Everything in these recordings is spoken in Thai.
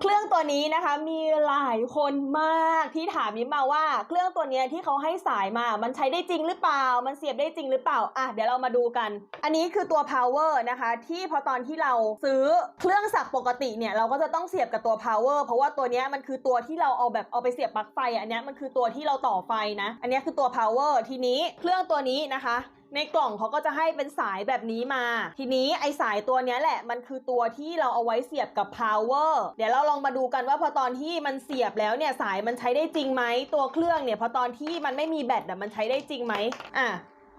เครื่องตัวนี้นะคะมีหลายคนมากที่ถามมิมมาว่า เครื่องตัวนี้ที่เขาให้สายมา มันใช้ได้จริงหรือเปล่า มันเสียบได้จริงหรือเปล่าอะเดี๋ยวเรามาดูกัน อันนี้คือตัว power นะคะ ที่พอตอนที่เราซื้อเครื่องสักปกติเนี่ยเราก็จะต้องเสียบกับตัว power เพราะว่าตัวนี้มันคือตัวที่เราเอาแบบเอาไปเสียบปลั๊กไฟอันนี้มันคือตัวที่เราต่อไฟนะ อันนี้คือตัว power ทีนี้เครื่องตัวนี้นะคะในกล่องเขาก็จะให้เป็นสายแบบนี้มา ทีนี้ไอสายตัวนี้แหละมันคือตัวที่เราเอาไว้เสียบกับ power เดี๋ยวเราลองมาดูกันว่าพอตอนที่มันเสียบแล้วเนี่ยสายมันใช้ได้จริงไหมตัวเครื่องเนี่ยพอตอนที่มันไม่มีแบตอะมันใช้ได้จริงไหมอะ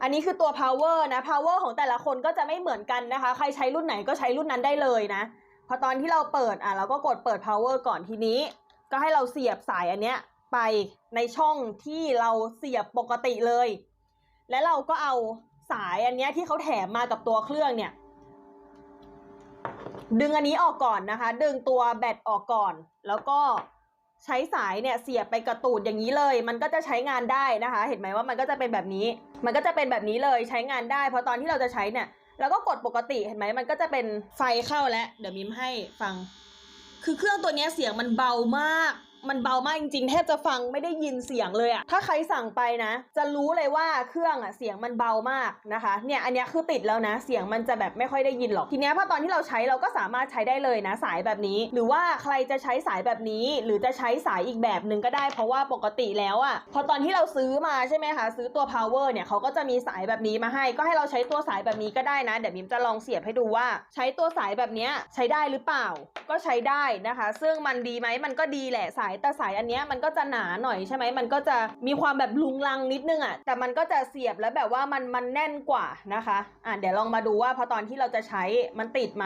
อันนี้คือตัว power นะ power ของแต่ละคนก็จะไม่เหมือนกันนะคะ ใครใช้รุ่นไหนก็ใช้รุ่นนั้นได้เลยนะ พอตอนที่เราเปิดอะเราก็กดเปิด power ก่อนทีนี้ ก็ให้เราเสียบสายอันเนี้ยไปในช่องที่เราเสียบปกติเลย และเราก็เอาสายอันนี้ที่เขาแถมมากับตัวเครื่องเนี่ย ดึงอันนี้ออกก่อนนะคะ ดึงตัวแบตออกก่อน แล้วก็ใช้สายเนี่ยเสียบไปกระตูดอย่างนี้เลย มันก็จะใช้งานได้นะคะ เห็นไหมว่ามันก็จะเป็นแบบนี้ มันก็จะเป็นแบบนี้เลยใช้งานได้ เพราะตอนที่เราจะใช้เนี่ยเราก็กดปกติเห็นไหมมันก็จะเป็นไฟเข้าแล้ว เดี๋ยวมิมให้ฟัง คือเครื่องตัวนี้เสียงมันเบามาก มันเบามากจริงๆแทบจะฟังไม่ได้ยินเสียงเลยอะถ้าใครสั่งไปนะ จะรู้เลยว่าเครื่องอะเสียงมันเบามากนะคะ เนี่ยอันนี้คือติดแล้วนะ เสียงมันจะแบบไม่ค่อยได้ยินหรอก ทีเนี้ยพอตอนที่เราใช้เราก็สามารถใช้ได้เลยนะ สายแบบนี้ หรือว่าใครจะใช้สายแบบนี้ หรือจะใช้สายอีกแบบหนึ่งก็ได้ เพราะว่าปกติแล้วอะพอตอนที่เราซื้อมาใช่ไหมคะซื้อตัว power เนี่ยเขาก็จะมีสายแบบนี้มาให้ ก็ให้เราใช้ตัวสายแบบนี้ก็ได้นะเดี๋ยวมิมจะลองเสียบให้ดูว่า ใช้ตัวสายแบบนี้ใช้ได้หรือเปล่า ก็ใช้ได้นะคะ ซึ่งมันดีไหมมันก็ดีแหละสายแต่สายอันเนี้ยมันก็จะหนาหน่อยใช่ไหมมันก็จะมีความแบบลุงลังนิดนึงอะ่ะแต่มันก็จะเสียบแล้วแบบว่ามันมันแน่นกว่านะคะอะเดี๋ยวลองมาดูว่าพอตอนที่เราจะใช้มันติดไหม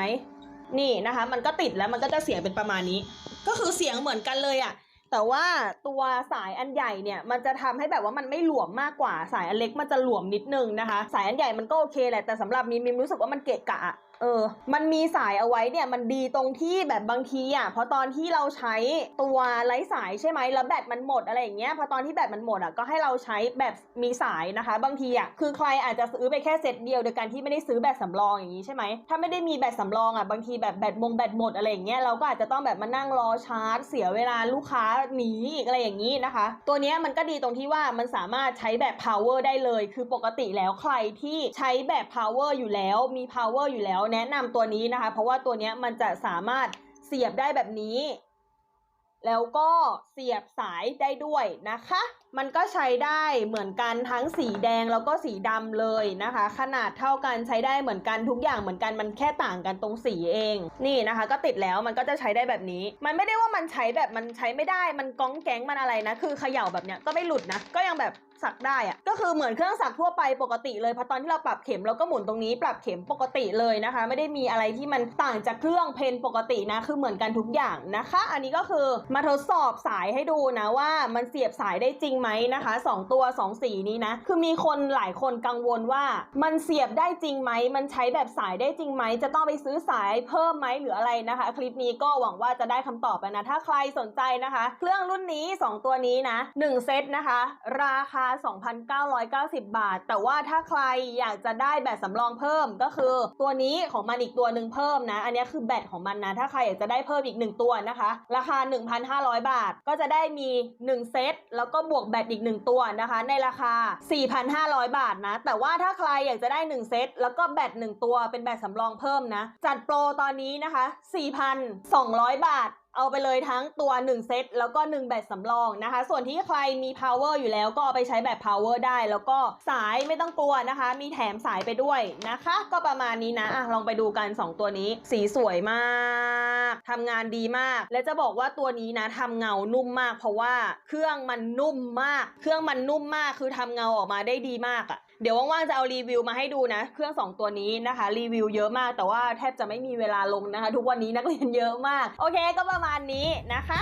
นี่นะคะ มันก็ติดแล้วมันก็จะเสียงเป็นประมาณนี้ ก็คือเสียงเหมือนกันเลยอะ่ะแต่ว่าตัวสายอันใหญ่เนี่ยมันจะทำให้แบบว่ามันไม่หลวมมากกว่าสายอันเล็กมันจะหลวมนิดนึงนะคะ สายอันใหญ่มันก็โอเคแหละแต่สำหรับมิมมิมรู้สึกว่ามันเกะกะ เออ มันมีสายเอาไว้เนี่ยมันดีตรงที่แบบบางทีอะพราะตอนที่เราใช้ตัวไร้สายใช่ไหมแล้วแบตมันหมดอะไรอย่างเงี้ยพอตอนที่แบตมันหมดอะก็ให้เราใช้แบบมีสายนะคะ บางทีอะคือใครอาจจะซื้อไปแค่เซตเดียวโดยการที่ไม่ได้ซื้อแบตสำรองอย่างนี้ใช่ไหมถ้าไม่ได้มีแบตสำรองอะบางทีแบบแบตมงแบตหมดอะไรอย่างเงี้ยเราก็อาจจะต้องแบบมานั่งรอชาร์จ เสียเวลาลูกค้าหนีอีกอะไรอย่างนี้นะคะ ตัวเนี้ยมันก็ดีตรงที่ว่ามันสามารถใช้แบบ power ได้เลย คือปกติแล้วใครที่ใช้แบบ power อยู่แล้วมี power อยู่แล้วแนะนำตัวนี้นะคะ เพราะว่าตัวเนี้ยมันจะสามารถเสียบได้แบบนี้ แล้วก็เสียบสายได้ด้วยนะคะมันก็ใช้ได้เหมือนกันทั้งสีแดงแล้วก็สีดำเลยนะคะ ขนาดเท่ากันใช้ได้เหมือนกันทุกอย่างเหมือนกันมันแค่ต่างกันตรงสีเอง นี่นะคะ ก็ติดแล้วมันก็จะใช้ได้แบบนี้ มันไม่ได้ว่ามันใช้แบบมันใช้ไม่ได้มันก้องแก๊งมันอะไรนะ คือเขย่าแบบเนี้ยก็ไม่หลุดนะ ก็ยังแบบสักได้อะก็คือเหมือนเครื่องสักทั่วไปปกติเลยเพราะตอนที่เราปรับเข็มเราก็หมุนตรงนี้ปรับเข็มปกติเลยนะคะ ไม่ได้มีอะไรที่มันต่างจากเครื่องเพนปกตินะ คือเหมือนกันทุกอย่างนะคะ อันนี้ก็คือมาทดสอบสายให้ดูนะว่ามันเสียบสายได้จริงไหมนะคะสองตัวสองสีนี้นะ คือมีคนหลายคนกังวลว่า มันเสียบได้จริงไหม มันใช้แบบสายได้จริงไหม จะต้องไปซื้อสายเพิ่มไหมหรืออะไรนะคะ คลิปนี้ก็หวังว่าจะได้คำตอบไปนะ ถ้าใครสนใจนะคะ เครื่องรุ่นนี้ 2 ตัวนี้นะ 1 เซตนะคะ ราคา 2,990 บาท แต่ว่าถ้าใครอยากจะได้แบตสำรองเพิ่มก็คือ ตัวนี้ของมันอีกตัวหนึ่งเพิ่มนะ อันนี้คือแบตของมันนะ ถ้าใครอยากจะได้เพิ่มอีก 1 ตัวนะคะ ราคา 1,500 บาท ก็จะได้มี 1 เซตแล้วก็บวกแบตอีก 1 ตัวนะคะ ในราคา 4,500 บาทนะ แต่ว่าถ้าใครอยากจะได้ 1 เซต แล้วก็แบต1ตัวเป็นแบตสำรองเพิ่มนะ จัดโปรตอนนี้นะคะ 4,200 บาท เอาไปเลยทั้งตัว 1 เซตแล้วก็ 1 แบตสำรองนะคะ ส่วนที่ใครมี power อยู่แล้วก็เอาไปใช้แบบ power ได้ แล้วก็สายไม่ต้องกลัวนะคะ มีแถมสายไปด้วยนะคะ ก็ประมาณนี้นะอะลองไปดูกัน 2 ตัวนี้ สีสวยมากทำงานดีมาก และจะบอกว่าตัวนี้นะทำเงานุ่มมาก เพราะว่าเครื่องมันนุ่มมาก เครื่องมันนุ่มมากคือทำเงาออกมาได้ดีมากอะ เดี๋ยวว่างๆจะเอารีวิวมาให้ดูนะ เครื่อง2ตัวนี้นะคะ รีวิวเยอะมาก แต่ว่าแทบจะไม่มีเวลาลงนะคะ ทุกวันนี้นักเรียนเยอะมาก โอเคก็ประมาณนี้นะคะ